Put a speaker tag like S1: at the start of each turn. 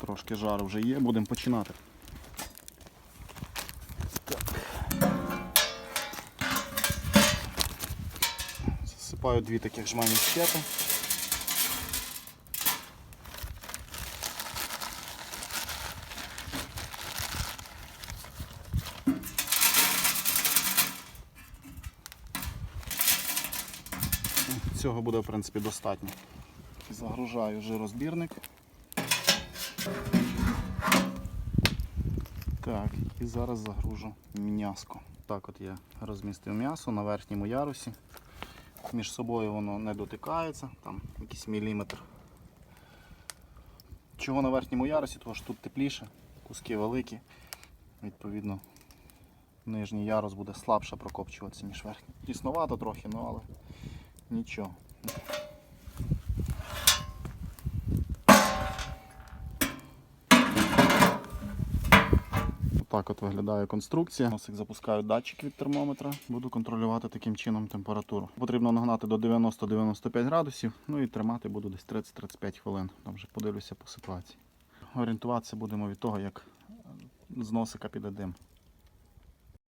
S1: Трошки жару вже є, будемо починати. Засипаю дві таких жмані щепи. Цього буде в принципі достатньо. Загружаю жирозбірник. Так, і зараз загружу м'яско. Так от я розмістив м'ясо на верхньому ярусі. Між собою воно не дотикається, там якийсь міліметр. Чого на верхньому ярусі, тому що тут тепліше, куски великі. Відповідно, нижній ярус буде слабше прокопчуватися, ніж верхній. Тісновато трохи, ну але нічого. Так от виглядає конструкція. Носик запускаю датчик від термометра, буду контролювати таким чином температуру. Потрібно нагнати до 90-95 градусів, ну і тримати буду десь 30-35 хвилин. Там вже подивлюся по ситуації. Орієнтуватися будемо від того, як з носика піде дим.